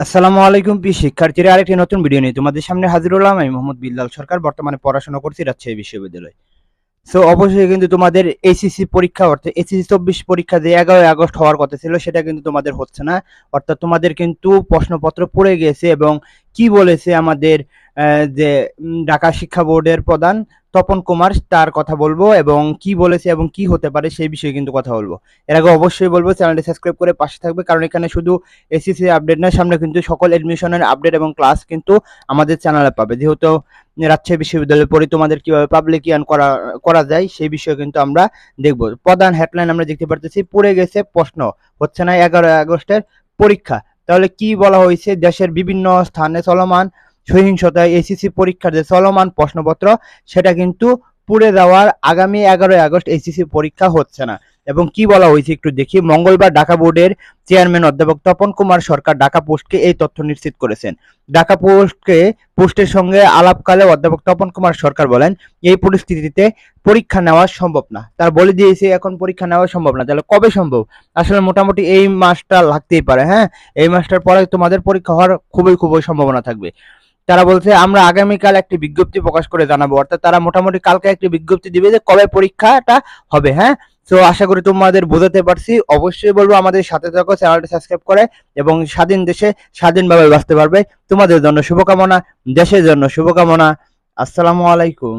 আসসালামু আলাইকুম প্রিয় শিক্ষার্থীরা, আরেকটি নতুন ভিডিও নিয়ে তোমাদের সামনে হাজির হলাম। আমি মোহাম্মদ বিল্লাল সরকার, বর্তমানে পড়াশোনা করছি রাজশাহী বিশ্ববিদ্যালয়। সো অবশ্যই কিন্তু তোমাদের এসিসি পরীক্ষা, অর্থাৎ এসিসি চব্বিশ পরীক্ষা যে এগারোই আগস্ট হওয়ার কথা ছিল, সেটা কিন্তু তোমাদের হচ্ছে না। অর্থাৎ তোমাদের কিন্তু প্রশ্নপত্র পড়ে গেছে এবং কি বলেছে আমাদের যে ঢাকা শিক্ষা বোর্ডের প্রধান তপন কুমার তার কথা বলব এবং কি বলেছে এবং কি হতে পারে সেই বিষয়ে কিন্তু কথা বলব। এর আগে অবশ্যই বলব, চ্যানেলটি সাবস্ক্রাইব করে পাশে থাকবে, কারণ এখানে শুধু এসিসি আপডেট না, সামনে কিন্তু সকল এডমিশনের আপডেট এবং ক্লাস কিন্তু আমাদের চ্যানেলে পাবে। যেহেতু রাজশাহী বিশ্ববিদ্যালয়ে পড়ি তোমাদের কীভাবে পাবলিকিয়ান করা করা যায় সেই বিষয়ে কিন্তু আমরা দেখব। প্রধান হেডলাইন আমরা দেখতে পারতেছি, পড়ে গেছে প্রশ্ন, হচ্ছে না এগারোই আগস্টের পরীক্ষা। তাহলে কি বলা হয়েছে? দেশের বিভিন্ন স্থানে চলমান সহিংসতায় এসিসি পরীক্ষার যে চলমান প্রশ্নপত্র, সেটা কিন্তু পুড়ে যাওয়ার আগামী এগারোই আগস্ট এসিসি পরীক্ষা হচ্ছে না। এবং কি বলা হয়েছে একটু দেখি। মঙ্গলবার ঢাকা বোর্ডের চেয়ারম্যান অধ্যাপক তপন কুমার সরকার ঢাকা পোস্টকে এই তথ্য নিশ্চিত করেছেন। ঢাকা পোস্টকে, পোস্টের সঙ্গে আলাপকালে অধ্যাপক তপন কুমার সরকার বলেন, এই পরিস্থিতিতে পরীক্ষা নেওয়া সম্ভব না। তার বলে দিয়েছে, এখন পরীক্ষা নেওয়া সম্ভব না। তাহলে কবে সম্ভব? আসলে মোটামুটি এই মাসটা লাগতেই পারে হ্যাঁ? এই মাসটার পরে তোমাদের পরীক্ষা হওয়ার খুবই খুবই সম্ভাবনা থাকবে। তারা বলছে, আমরা আগামীকাল একটি বিজ্ঞপ্তি প্রকাশ করে জানাব। অর্থাৎ তারা মোটামুটি কালকে একটি বিজ্ঞপ্তি দিবে যে কবে পরীক্ষাটা হবে হ্যাঁ? তো আশা করি তোমাদের বোঝাতে পারছি। অবশ্যই বলব, আমাদের সাথে থাকো, চ্যানেলটি সাবস্ক্রাইব করে এবং স্বাধীন দেশে স্বাধীনভাবে বাঁচতে পারবে। তোমাদের জন্য শুভকামনা, দেশের জন্য শুভকামনা। আসসালামু আলাইকুম।